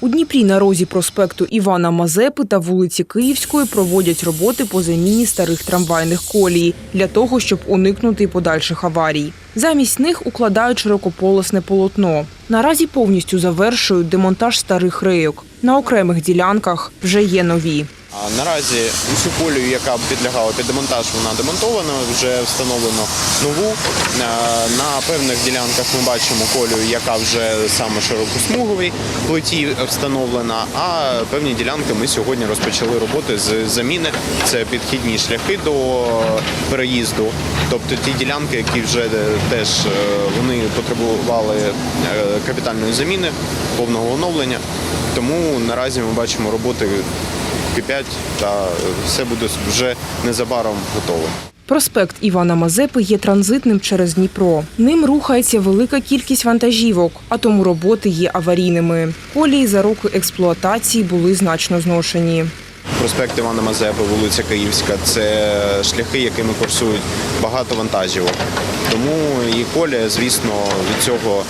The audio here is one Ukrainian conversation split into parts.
У Дніпрі на розі проспекту Івана Мазепи та вулиці Київської проводять роботи по заміні старих трамвайних колій для того, щоб уникнути подальших аварій. Замість них укладають широкополосне полотно. Наразі повністю завершують демонтаж старих рейок. На окремих ділянках вже є нові. Наразі усю колію, яка підлягала під демонтаж, вона демонтована, вже встановлено нову. Е, На певних ділянках ми бачимо колію, яка вже саме широкосмуговій плиті встановлена. А певні ділянки ми сьогодні розпочали роботи з заміни. Це підхідні шляхи до переїзду. Тобто ті ділянки, які вже теж е, вони потребували е, капітальної заміни, повного оновлення. Тому наразі ми бачимо роботи кипять та все буде вже незабаром готово. Проспект Івана Мазепи є транзитним через Дніпро. Ним рухається велика кількість вантажівок, а тому роботи є аварійними. Колії за роки експлуатації були значно зношені. Проспект Івана Мазепи, вулиця Київська це шляхи, якими курсують багато вантажівок. Тому і колія, звісно, від цього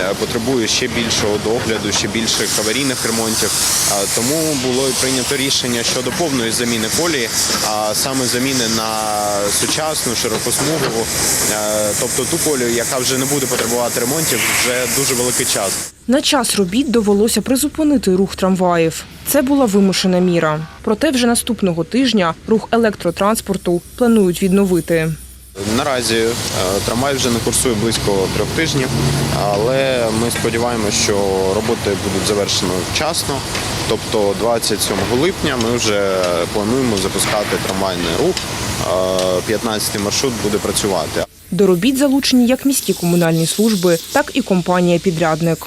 е, потребує ще більшого догляду, ще більших аварійних ремонтів. Тому було і прийнято рішення щодо повної заміни колії, а саме заміни на сучасну, широкосмугову, е, тобто ту колію, яка вже не буде потребувати ремонтів вже дуже великий час. На час робіт довелося призупинити рух трамваїв. Це була вимушена міра. Проте вже наступного тижня рух електротранспорту планують відновити. Наразі е, трамвай вже не курсує близько трьох тижнів, але ми сподіваємося, що роботи будуть завершені вчасно. Тобто 27 липня ми вже плануємо запускати трамвайний рух. 15-й маршрут буде працювати. До робіт залучені як міські комунальні служби, так і компанія-підрядник.